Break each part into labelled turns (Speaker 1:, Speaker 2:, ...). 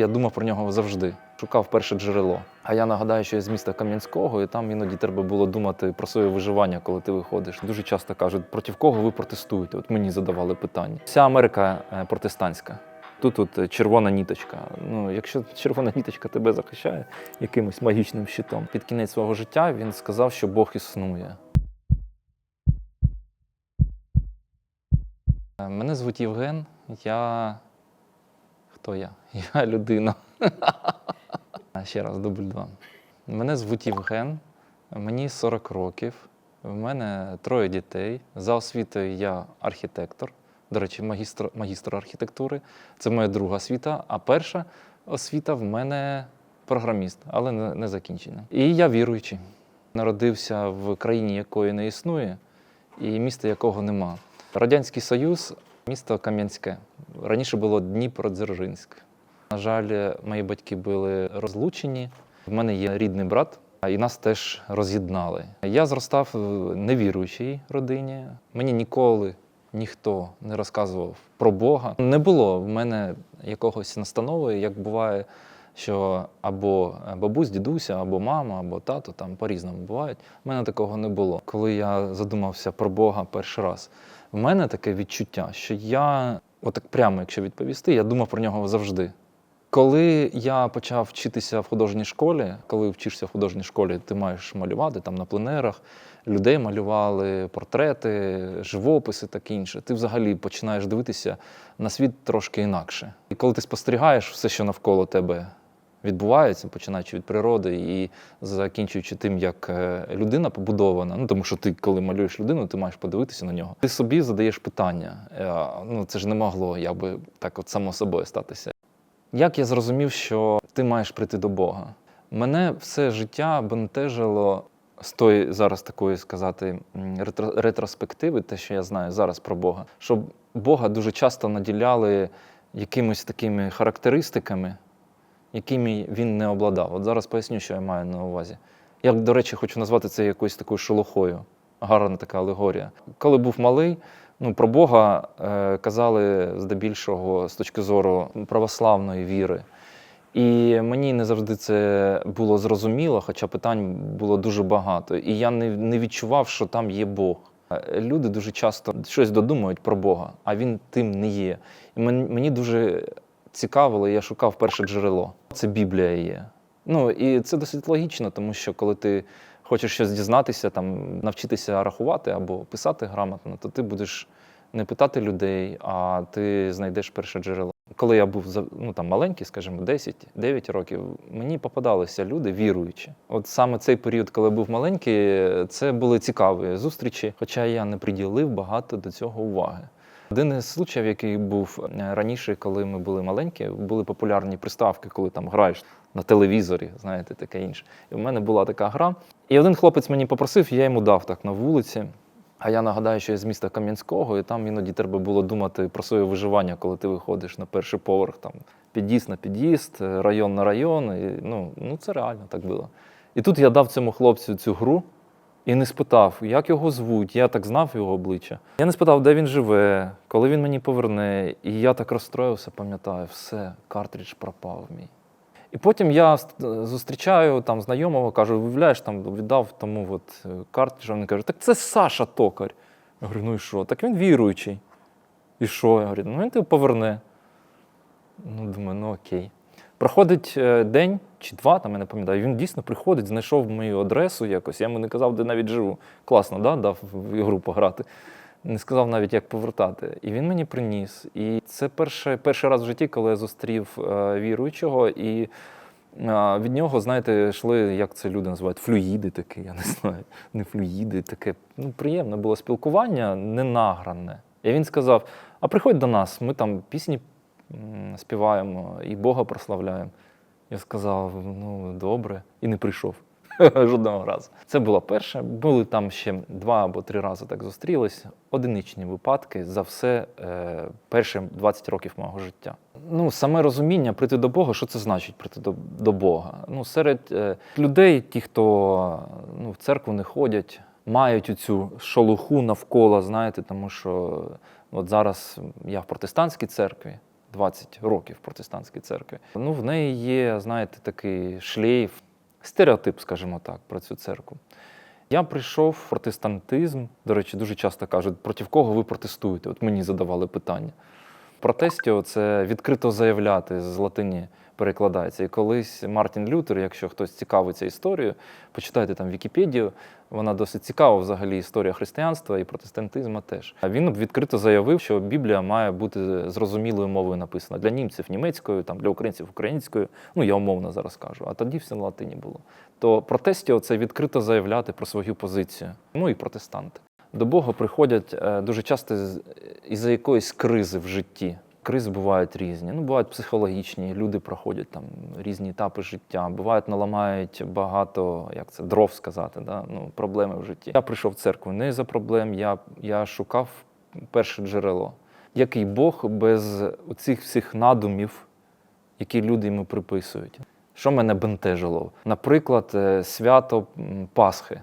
Speaker 1: Я думав про нього завжди. Шукав перше джерело. А я нагадаю, що я з міста Кам'янського, і там іноді треба було думати про своє виживання, коли ти виходиш. Дуже часто кажуть, проти кого ви протестуєте? От мені задавали питання. Вся Америка е, протестантська. Тут от е, червона ніточка. Ну, якщо червона ніточка тебе захищає якимось магічним щитом, під кінець свого життя він сказав, що Бог існує. Е, Мене звуть Євген. Я. Хто я? Я людина. Ще раз, дубль два. Мене звуть Євген, мені 40 років. В мене троє дітей. За освітою я архітектор. До речі, магістр, магістр архітектури. Це моя друга освіта, а перша освіта в мене програміст, але не, не закінчена. І я віруючий. Народився в країні, якої не існує, і міста якого нема. Радянський Союз, місто Кам'янське. Раніше було Дніпродзержинськ. На жаль, мої батьки були розлучені. В мене є рідний брат, і нас теж роз'єднали. Я зростав в невіруючій родині. Мені ніколи ніхто не розказував про Бога. Не було в мене якогось настанови, як буває, що або бабусь, дідуся, або мама, або тато там по-різному бувають. У мене такого не було. Коли я задумався про Бога перший раз, в мене таке відчуття, що я, отак прямо, якщо відповісти, я думав про нього завжди. Коли я почав вчитися в художній школі, коли вчишся в художній школі, ти маєш малювати там на пленерах, людей малювали, портрети, живописи таке інше. Ти взагалі починаєш дивитися на світ трошки інакше. І коли ти спостерігаєш все, що навколо тебе відбувається, починаючи від природи і закінчуючи тим, як е, людина побудована. Ну тому що ти, коли малюєш людину, ти маєш подивитися на нього. Ти собі задаєш питання. Е, Ну це ж не могло якби так от само собою статися. Як я зрозумів, що ти маєш прийти до Бога? Мене все життя бентежило з тої зараз такої сказати ретро- ретроспективи, те, що я знаю зараз про Бога, що Бога дуже часто наділяли якимись такими характеристиками, якими він не обладав. От зараз поясню, що я маю на увазі. Я, до речі, хочу назвати це якоюсь такою шелухою. Гарна така алегорія. Коли був малий, ну, про Бога е, казали здебільшого з точки зору православної віри. І мені не завжди це було зрозуміло, хоча питань було дуже багато. І я не, не відчував, що там є Бог. Е, Люди дуже часто щось додумують про Бога, а він тим не є. І мені дуже цікавило, я шукав перше джерело. Це Біблія є. Ну і це досить логічно, тому що коли ти хочеш щось дізнатися, там навчитися рахувати або писати грамотно, то ти будеш не питати людей, а ти знайдеш перше джерело. Коли я був ну, там, маленький, скажімо, 10-9 років, мені попадалися люди віруючі. От саме цей період, коли я був маленький, це були цікаві зустрічі, хоча я не приділив багато до цього уваги. Один із случаїв, який був е, раніше, коли ми були маленькі, були популярні приставки, коли там граєш на телевізорі, знаєте, таке інше. І в мене була така гра. І один хлопець мені попросив, я йому дав так на вулиці. А я нагадаю, що я з міста Кам'янського, і там іноді треба було думати про своє виживання, коли ти виходиш на перший поверх, там під'їзд на під'їзд, район на район. І, ну, ну це реально так було. І тут я дав цьому хлопцю цю гру і не спитав, як його звуть. Я так знав його обличчя. Я не спитав, де він живе, коли він мені поверне. І я так розстроївся, пам'ятаю, все, картридж пропав мій. І потім я зустрічаю там знайомого, кажу, виявляєш, там віддав тому от е, картридж, він каже, так це Саша Токар. Я говорю, ну і що? Так він віруючий. І що? Я говорю, ну він тебе поверне. Ну, думаю, ну окей. Проходить е, день чи два, там я не пам'ятаю. Він дійсно приходить, знайшов мою адресу якось. Я йому не казав, де навіть живу. Класно, да? дав в ігру пограти. Не сказав навіть, як повертати. І він мені приніс. І це перший, перший раз в житті, коли я зустрів е, віруючого, і е, від нього, знаєте, йшли, як це люди називають, флюїди такі, я не знаю, не флюїди, таке ну, приємне було спілкування, ненагране. І він сказав: а приходь до нас, ми там пісні співаємо і Бога прославляємо. Я сказав, ну добре, і не прийшов жодного разу. Це було перше. Були там ще два або три рази так зустрілись. Одиничні випадки за все е, перші 20 років мого життя. Ну, саме розуміння прийти до Бога, що це значить прийти до, до Бога? Ну, серед е, людей, ті, хто ну, в церкву не ходять, мають цю шолуху навколо, знаєте, тому що от зараз я в протестантській церкві 20 років протестантської церкві. Ну, в неї є, знаєте, такий шлейф, стереотип, скажімо так, про цю церкву. Я прийшов в протестантизм. До речі, дуже часто кажуть, проти кого ви протестуєте? От мені задавали питання. Протестіо це відкрито заявляти з латині перекладається. І колись Мартін Лютер, якщо хтось цікавиться історією, почитайте там Вікіпедію. Вона досить цікава взагалі історія християнства і протестантизму теж. А він відкрито заявив, що Біблія має бути зрозумілою мовою написана для німців німецькою, там для українців українською. Ну я умовно зараз кажу. А тоді все на латині було. То протестіо це відкрито заявляти про свою позицію. Ну і протестанти. До Бога приходять е, дуже часто із-за якоїсь кризи в житті. Кризи бувають різні. Ну, бувають психологічні, люди проходять там різні етапи життя, бувають, наламають багато, як це, дров сказати, да? ну, проблеми в житті. Я прийшов в церкву не за проблем, я, я шукав перше джерело. Який Бог без цих всіх надумів, які люди йому приписують. Що мене бентежило? Наприклад, е, свято Пасхи.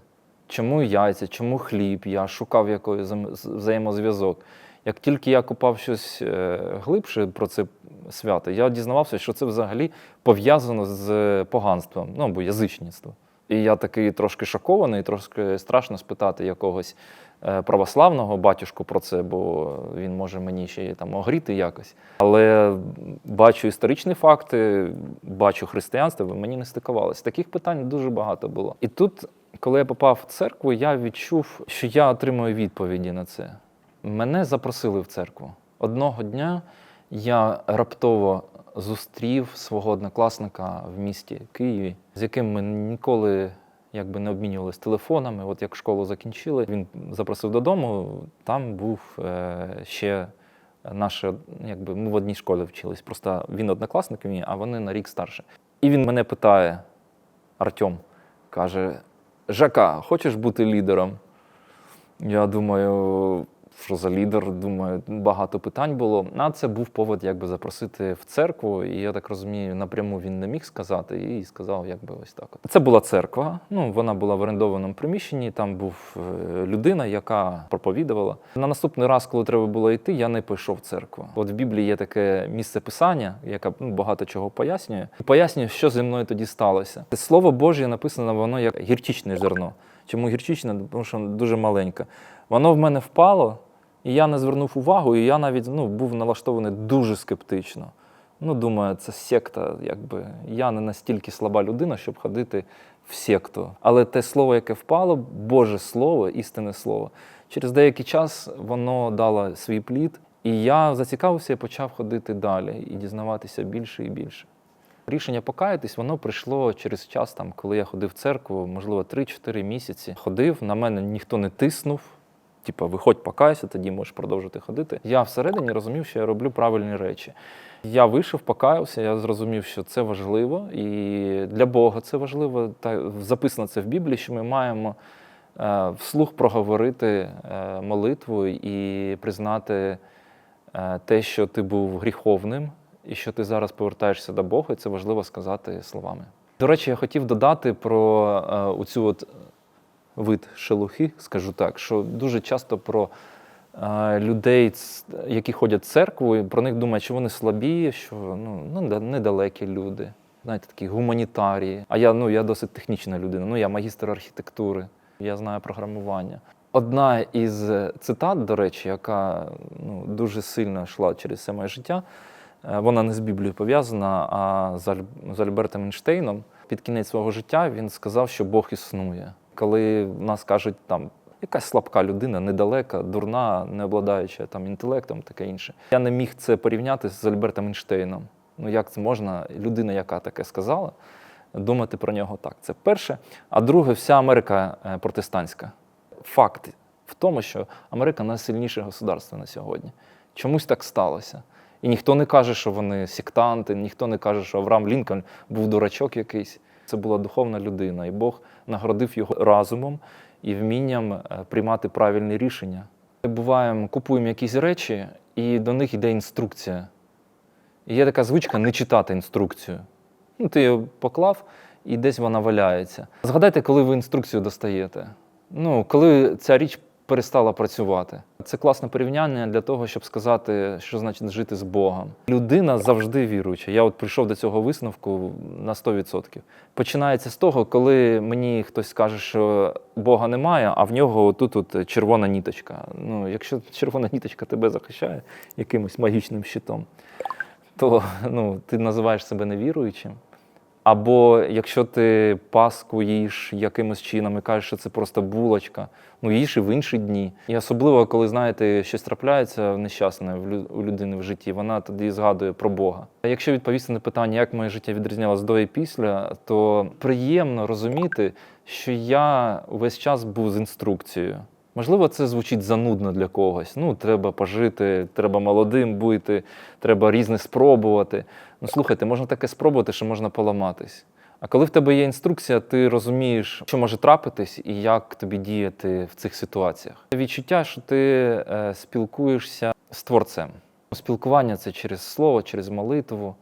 Speaker 1: Чому яйця, чому хліб? Я шукав якийсь взаєм- взаємозв'язок. Як тільки я купав щось е, глибше про це свято, я дізнавався, що це взагалі пов'язано з поганством, ну або язичництвом. І я такий трошки шокований, трошки страшно спитати якогось е, православного батюшку про це, бо він може мені ще там огріти якось. Але бачу історичні факти, бачу християнство, ви мені не стикувалися. Таких питань дуже багато було. І тут, коли я попав в церкву, я відчув, що я отримую відповіді на це. Мене запросили в церкву. Одного дня я раптово зустрів свого однокласника в місті Києві, з яким ми ніколи якби не обмінювалися телефонами. От як школу закінчили, він запросив додому. Там був е, ще наше, якби ми в одній школі вчились. Просто він однокласник мій, а вони на рік старше. І він мене питає: Артем, каже: Жака, хочеш бути лідером? Я думаю, що за лідер, думаю, багато питань було. А це був повод якби запросити в церкву. І я так розумію, напряму він не міг сказати і сказав, якби ось так. Це була церква. Ну, вона була в орендованому приміщенні. Там був е, людина, яка проповідувала. На наступний раз, коли треба було йти, я не пішов в церкву. От в Біблії є таке місце писання, яке ну, багато чого пояснює. Пояснює, що зі мною тоді сталося. Слово Боже написано, воно як гірчичне зерно. Чому гірчичне? Тому що дуже маленьке. Воно в мене впало, і я не звернув увагу, і я навіть ну, був налаштований дуже скептично. Ну, думаю, це секта, якби я не настільки слаба людина, щоб ходити в секту. Але те слово, яке впало, Боже Слово, істинне слово, через деякий час воно дало свій плід, і я зацікавився і почав ходити далі і дізнаватися більше і більше. Рішення покаятись, воно прийшло через час, там, коли я ходив в церкву, можливо, 3-4 місяці. Ходив, на мене ніхто не тиснув. Типа, виходь, покайся, тоді можеш продовжити ходити. Я всередині розумів, що я роблю правильні речі. Я вийшов, покаявся, я зрозумів, що це важливо, і для Бога це важливо. Та записано це в Біблії, що ми маємо е, вслух проговорити е, молитву і признати е, те, що ти був гріховним, і що ти зараз повертаєшся до Бога, і це важливо сказати словами. До речі, я хотів додати про е, оцю от вид шелухи, скажу так, що дуже часто про е, людей, які ходять в церкву, про них думають, що вони слабі, що ну, ну, недалекі люди, знаєте, такі гуманітарії. А я, ну, я досить технічна людина, ну, я магістр архітектури, я знаю програмування. Одна із цитат, до речі, яка ну, дуже сильно йшла через все моє життя, е, вона не з Біблією пов'язана, а з Альбертом Ейнштейном. Під кінець свого життя він сказав, що Бог існує. Коли нас кажуть, там якась слабка людина, недалека, дурна, не обладаюча там інтелектом, таке інше. Я не міг це порівняти з Альбертом Ейнштейном. Ну як можна, людина, яка таке сказала, думати про нього так. Це перше. А друге, вся Америка е, протестантська. Факт в тому, що Америка найсильніше государство на сьогодні. Чомусь так сталося. І ніхто не каже, що вони сектанти, ніхто не каже, що Авраам Лінкольн був дурачок якийсь. Це була духовна людина, і Бог нагородив його разумом і вмінням е, приймати правильні рішення. Ми буваємо, купуємо якісь речі, і до них йде інструкція. І є така звичка не читати інструкцію. Ну, ти її поклав, і десь вона валяється. Згадайте, коли ви інструкцію достаєте. Ну, коли ця річ перестала працювати. Це класне порівняння для того, щоб сказати, що значить жити з Богом. Людина завжди віруюча. Я от прийшов до цього висновку на 100%. Починається з того, коли мені хтось скаже, що Бога немає, а в нього тут от червона ніточка. Ну, якщо червона ніточка тебе захищає якимось магічним щитом, то ну, ти називаєш себе невіруючим. Або якщо ти паску їш якимось чином і кажеш, що це просто булочка, ну їж і в інші дні. І особливо, коли знаєте, щось трапляється нещасне у людини в житті, вона тоді згадує про Бога. А якщо відповісти на питання, як моє життя відрізнялось до і після, то приємно розуміти, що я весь час був з інструкцією. Можливо, це звучить занудно для когось. Ну, треба пожити, треба молодим бути, треба різне спробувати. Ну, слухайте, можна таке спробувати, що можна поламатись. А коли в тебе є інструкція, ти розумієш, що може трапитись і як тобі діяти в цих ситуаціях. Відчуття, що ти е, спілкуєшся з творцем. Спілкування це через слово, через молитву,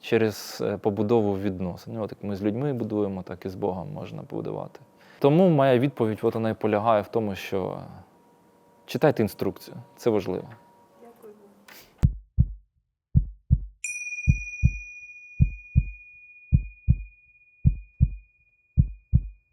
Speaker 1: через е, побудову відносин. Ну, От як ми з людьми будуємо, так і з Богом можна побудувати. Тому моя відповідь от вона і полягає в тому, що читайте інструкцію. Це важливо.